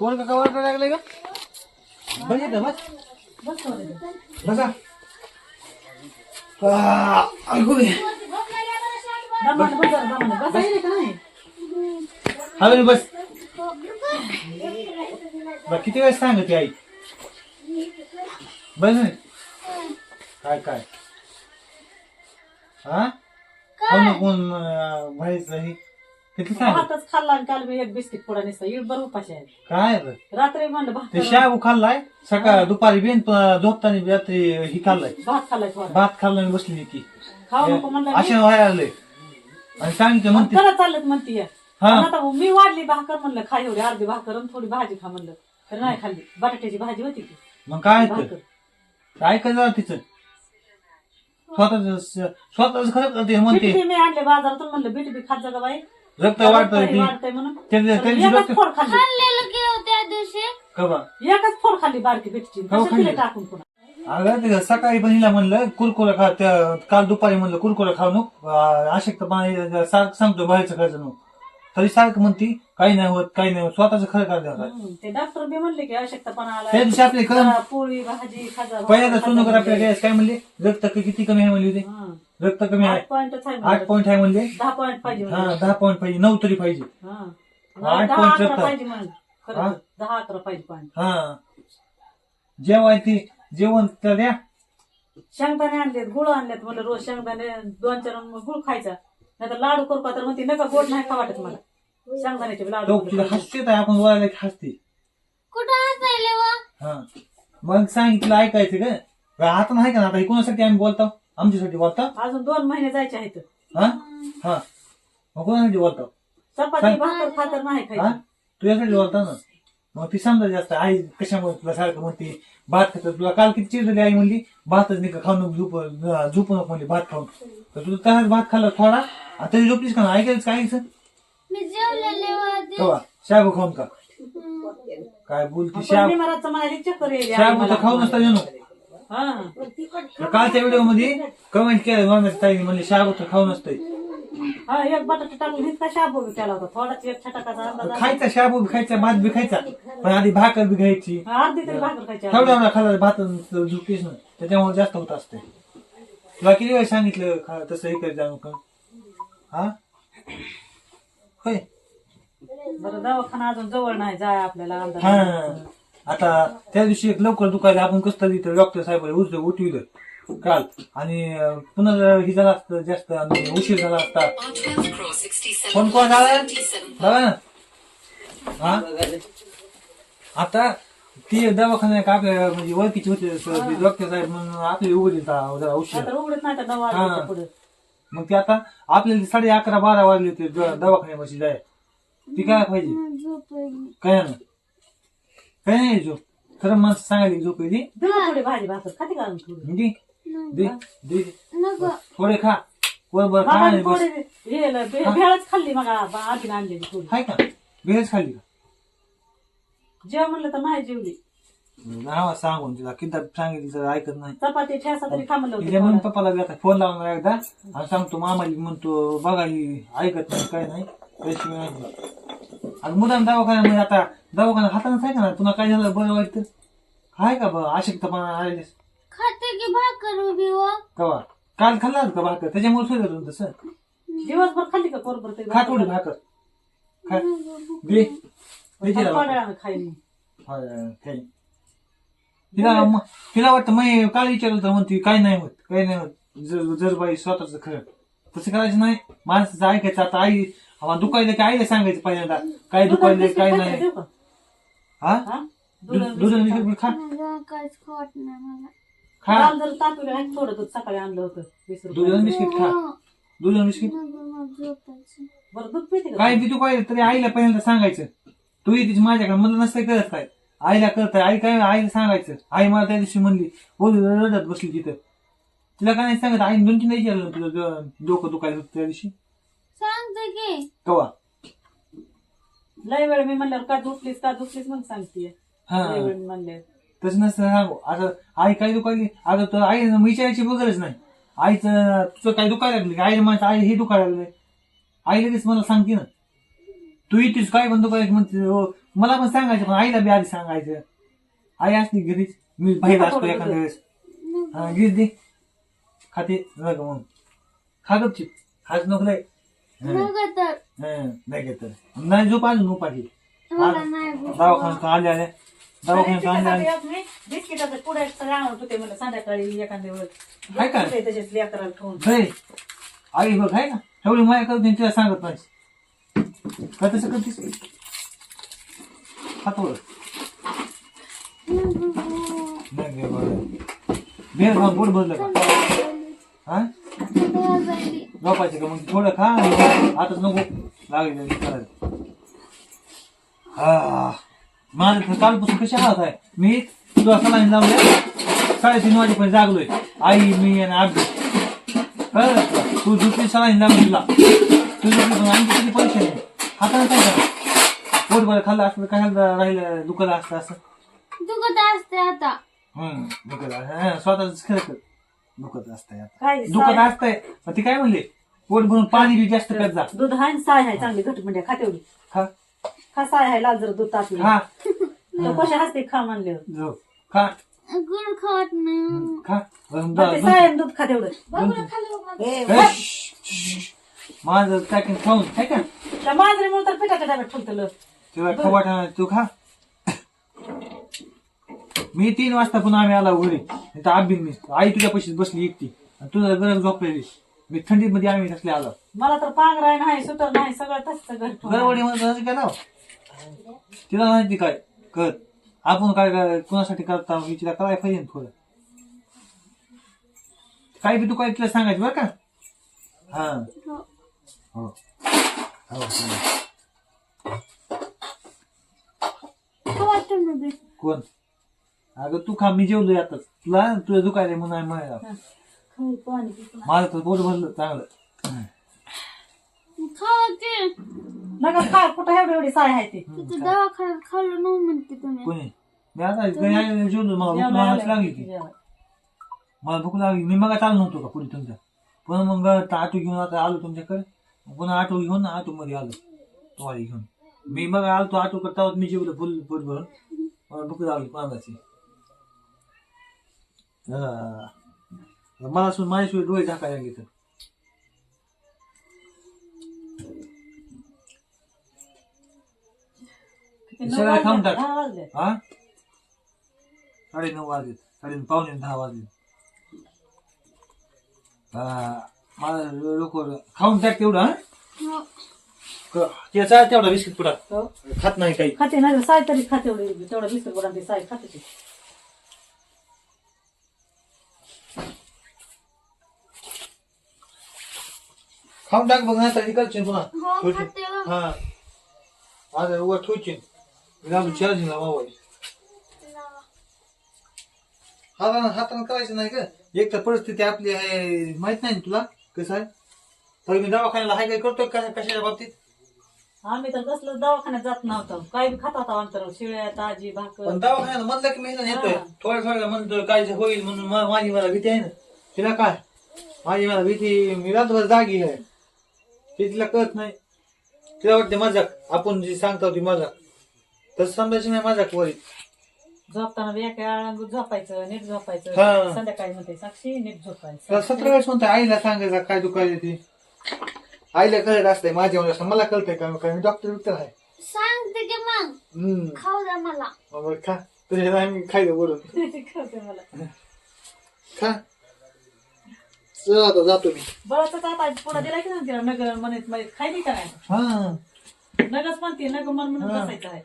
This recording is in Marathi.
जरा चला पोर का कवर लागले का बस येतं बस बस थोडं. बसा आ, ऐकू दे. दमान बस बस. आहे नाही हॅलो बस बरं किती वेळेस सांगते आई? बस नाही. काय काय? हा? कोण कोण व्हायचं हे? किती भातच खाल्ला आणि काल मी एक बिस्किट पुडा निसता इड बरं उपाशी आहे. काय रे? रात्री म्हणलं भात ते शाबू खाल्लाय सकाळ दुपारी बिन झोपताना रात्री ही खाल्लाय. भात खाल्लाय थोडा. भात खाल्ला बसली की खाऊ नको म्हणलं मी. असे व्हायला लागले. आणि सांगितलं म्हणते. करा चालत म्हणतीये हा. पण आता मी वाढली भाकर म्हणलं खा एवढी अर्धी भाकर आणि थोडी भाजी खा म्हणलं. तर नाही खाल्ली. बटाट्याची भाजी होती की मग काय भाकर. तर ऐकायचं जरा तिचं? स्वतःच स्वतःच खरं करते म्हणते. मी आणले बाजारातून म्हणलं बीट बी खात जा बाई. रक्त वाढतं रक्त ती. वाढतंय म्हणून. त्या- तर त्यांची एकच रक्त फोड खाल्ली. खाल्लेलं की त्या दिवशी. कबा एकच फोड खाल्ली बारकी बीटची हो, तसं तिला खाल्ली. टाकून पुन्हा. अगं ते सकाळी हिला म्हणलं कुरकुरा खा त्या काल दुपारी म्हणलं कुरकुरा खाऊ नको. अशक्त पाणी सारखं सांगतो बाहेरचं खायचं नको. तरी सारखं म्हणती काही नाही होत काही नाही होत. स्वतःच खरं. हम्म, ते डॉक्टर बी म्हणले की अशक्तपणा त्या दिवशी आपले कळम जरा पोळी भाजी खाजा पहिल्यांदा सोनोकर आपल्या गॅस काय म्हणले? रक्त किती कमी आहे? म्हणले होते. रक्त कमी आहे. आठ पॉईंटच आहे आठ. पॉईंट आहे म्हणले दहा पॉईंट पाहिजे हा. दहा पॉईंट पाहिजे. नऊ तरी पाहिजे. हा. आठ दहा point अकरा रक्त. पाहिजे म्हणून खरं हा? तर. दहा अकरा पाहिजे पॉईंट हा. जेवाय ती जेवण तर द्या. शेंगदाणे आणलेत गुळ आणलेत म्हणलं रोज शेंगदाणे दोन चार मग गुळ खायचा. नाही तर लाडू करू का तर म्हणते नका गोड नाही खा वाटत मला. शेंगदाण्याचे बी लाडू तो तिला तर आपण बोलायला की हसते. कुठं हसायले वा? हा. मग सांगितलं ऐकायचं का आता नाही का ना आता हे कोणासाठी आम्ही बोलतो? आमच्यासाठी बोलतो अजून दोन महिने जायचे आहेत. हा? हा. मग कोणासाठी बोलतो चपाती भाकर खातर नाही हा? खायचं. तुझ्यासाठी बोलतो ना? मग ती समजा जास्त आई कशामुळे तुला सारखं म्हणते भात खात तुला काल किती चिडली आई म्हणली भातच नाही का खाऊ नको झोप झोपू नको म्हणली भात खाऊन तर तुला तसाच भात खाल्ला थोडा आणि तरी झोपलीस का ना ऐकायचं काय ऐकायचं? मी जेवलेले शाबू खाऊन का काय बोलती शाब? महाराजचं म्हणाले चक्कर आई शाबू मला. तर खाऊ नसता येऊ हा. कालच्या व्हिडिओमध्ये कमेंट केलं मामाच्या ताईने म्हणले शाबू तर खाऊ नसतंय. हा एक बटाटा टाकून इतका शाबू बी केला होता? थोडाच एक छटाकाचा अंदाज. खायचा शाबू बी खायचा भात बी खायचा पण आधी भाकर बी घ्यायची. अर्धी तरी भाकर खायची. थोडा खाल्ला भात झुकतेच ना त्याच्यामुळे जास्त होत असते तुला किती वेळ सांगितलं तसं हे करत जाऊ का हा? होय. बरं दवाखाना अजून जवळ नाही जाय आपल्याला अंदाज आता त्या दिवशी एक लवकर दुखायला आपण कसं तरी डॉक्टर साहेब उठलं उठविलं. काल. आणि अं, पुन्हा जर हे झालं असतं जास्त आणि उशीर झाला असता. कोण कोण झाला बघा ना. हा? आता ती दवाखान्या का आपल्या म्हणजे ओळखीची होते डॉक्टर साहेब म्हणून आपली उघडी जरा उशीर. उघडत नाही हा. पुढे. मग ते आता आपल्याला साडे अकरा बारा वाजले होते द- दवाखान्यापाशी जाय. ती काय पाहिजे? काय ना काय नाही झोप खरं माणसं सांगायला झोप येते दे थोडी भाजी भाकर खाते का अजून थोडी? दे दे दे. नको. थोडे खा. बरोबर खा बाबाने आणि बस. थोडी हे ल- भे- भेळच खाल्ली मग आधी आणलेली थोडी. हाय का? बेहच खाल्ली का? जेव म्हणलं तर नाही जेवली. नावा सांगून तिला किती सांगितलं तर ऐकत नाही. चपाती ठेसा तरी खा म्हणलं तिच्या होतं म्हणून पप्पाला बी आता फोन लावणार एकदा आणि सांगतो मामाली म्हणतो बघा ही ऐकत नाही काय नाही. पैसे नाही आणि मुलांना दवाखान्यामध्ये आता दवाखाना हातानेच आहे का ना तुला काय झालं बरं वाटतं? आहे का बरं अशक्तपणा आलेस खाते की भाकर उभी वा कवा? काल खाल्ला का भाकर? त्याच्यामुळे सुरू होतं तसं दिवसभर खाल्ली का कोरभर तरी खा थोडी भाकर. खा. दे. दे तिला भाकर. थोड्या खायली. हा, काही. तिला म- तिला वाटतं मी काल विचारलं तर म्हणते काय नाही होत काही नाही होत. जर जर बाई स्वतःच खरं तसं करायचं नाही माणसाचं ऐकायचं आता आई आम्हाला दुखायलं की आईला सांगायचं पहिल्यांदा? काय दुखायलं काय नाही? हा? दूध बिस्किट खा. काहीच खावत नाही मला. खा. लाल जर तापवलं आहे थोडं दूध सकाळी आणलं होतं वीस दूध रुपये आणि बिस्किट खा. दूध बिस्किट. नको मला झोपायचं. बरं दूध पिते का? काय बी तू काय तरी आईला पहिल्यांदा सांगायचं. तू येतीस माझ्याकडे मला नसतं करत काय? आईला कळत आई काय आईला सांगायचं. आई मला त्या दिवशी म्हणली बोल रडत बसली तिथं. तिला काय नाही सांगत. आई दोन तीन नाही तुझं डोकं दुखायला होतं त्या दिवशी. सांगते की कवा? लय वेळ मी म्हणल्यावर का दुखलीस का दुखलीस मग सांगते हा. लय वेळ मी म्हणल्यावर. तसं नसतं सांगू आता आई काय दुखायली? अगं तर आई विचारायची बघरच नाही. आईचं तुझं काय दुखायला लागलं? की आईला म्हणतं आई हे दुखायला लागलंय. आई लगेच मला सांगते ना. तू येतेस काय पण दुखायला म्हणते? हो. मला पण सांगायचं पण आईला बी आधी सांगायचं. आई असते घरीच. मी बाहेर असतो एखाद्या वेळेस. हा घे दे. खाते रग म्हणून. खा गपचिप. हाच नको लय. हं, नका तर हं, नाही घेत. नाही झोप अजून उपाधी मला नाही भूक. दवाखान्यात आल्या आल्या दवाखान्यात आणल्या आल्या मी बिस्किटाचं पुढे सगळं आणत होते मला संध्याकाळी एखाद्या वेळेस. हाय का? होते तसेच लेकराला ठेवून हे, आई बघ आहे ना. एवढी माया करते तिला सांगत नाही. का तसं करतेस? हातवर नाही गे बरं. बेर खाऊन पोट भरलं का? हा. झोपायचं का? मग थोडं खा आताच नको. लागेल करायला. हा. माझं तर कालपासून कशा हात आहे? मी तुला सलाईन लावल्या साडेतीन वाजेपर्यंत जागलोय. आई मी आणि आबी. कळलं? तू दुसरी सलाईन लावून दिला. तू झोपली पण आणखी किती पैसे नाही हाताने काय करा? पोट बरं खाल्लं असतं काय राहिलं दुखत असतं असं? दुखत असते आता. हम्म दुखत स्वतःच कर. दुखत असतंय आता. काय दुखत साय- असतंय. मग ती काय म्हणले? पोट भरून पाणी बी जास्त करत जा. दूध आहे आणि साय आहे चांगली घट म्हणजे खातेवडी खा. खा साय आहे लाल जर दूध तापली खा. कसे हसते खा म्हणल्यावर जो खा. गुड खात नाही. खा. ते साय आणि दूध खा तेवढं. ए. माझं टाकीन खाऊन काय का? त्या मांजरीमुळे तर पिठाच्या डब्यात ठेवलं तुला खवाटा तू खा. मी तीन वाजता पुन्हा आम्ही आला घरी इथं आबीन मी. आई तुझ्या पैसे बसली एकटी. आणि तुझा गरज झोपलेली. मी थंडीत मध्ये आम्ही कसले आलो. मला तर पांघराय नाही सुटर नाही सगळं तसं. गरवडी मध्ये काय लाव तिला माहिती काय? कर. आपण काय काय कोणासाठी करता मी तिला करायला पाहिजे ना थोडं. काही बी तू काय तिला सांगायचं बरं का? हा. हो. हो हो. कोण? अगं तू खा मी जेवलोय आता तुला तुझं दुखायला म्हणून खाऊ पाणी पिऊ. माझं तर पोट भरलं चांगलं. खावा की नका खा कुठं एवढी एवढी साय आहे ते? तिथं दवाखान्यात खाल्लं नाही म्हणते तुम्ही. कोणी? मी आता घरी आलेलो जेवलो मला भूक लागली की जेवायला. मला भूक लागली. मी मग चालू नव्हतो का पुढे तुमच्या? पण मग आता ऑटो घेऊन आता आलो तुमच्याकडे. पुन्हा ऑटो घेऊन ऑटो मध्ये आलो. तुम्हाला घेऊन. मी मग आलो तो ऑटो करता मी जेवलो फुल पोट भरून मला भूक लागली पाण्याची. मला सुद्धा माझ्याशिवाय डोळे झाकायला लागले तर किती सगळं नऊ खाऊन? टाक. हा? साडे नऊ वाजले. साडे पावणे दहा वाजले. हा, मला लोक खाऊन टाक तेवढं हा? त्याचा तेवढा बिस्किट पुडा हो. खात नाही काही. खाते नाही साय तरी खाते तेवढा बिस्किट गोडा ते साय खाते खाऊन टाक बघ ना तरी करशील पुन्हा हो. खाते हो. हा आज उगा चार्जिंग चार्जिंगला मोबाईल हातानं हातानं करायचं नाही का? एक तर परिस्थिती आपली आहे माहीत नाही ना तुला? कसं आहे? तर मी दवाखान्याला हाय काय करतो कशा कशाच्या बाबतीत? आम्ही तर कसलं दवाखान्यात जात नव्हतो. काही बी खात होता अंतर शिळ्या ताजी भाकर. पण दवाखान्याला म्हणलं की महिना येतोय. हा. थोड्या थोड्या म्हणतोय काय होईल म्हणून मा- माझी मला भीती आहे ना. तिला काय? माझी मला भीती मी रात्रभर जागी आहे. ते तिला कळत नाही. तिला वाटते मजाक. आपण जी सांगतो ती मजाक. तसं समजायची नाही मजाक वरीत झोपताना बी एका झोपायचं नीट हा. झोपायचं संध्याकाळी म्हणते साक्षी नीट झोपायचं. सतरा वेळेस म्हणतो आईला सांगायचं काय दुखायला ती. आईला कळत असतंय माझ्या मुलाला. मला कळतंय का? काय मी डॉक्टर बिक्टर आहे. सांगते की मग. हम्म. खाऊ द्या मला. मग खा. तुझ्या नाही मी खायला बोलून मला. खा. चल आता जातो मी. बळाच आता पुढे दिला की नाही तिला? नगर म्हणत खायली का नाही हा. नगच म्हणते नग मन म्हणून. बसायचं आहे.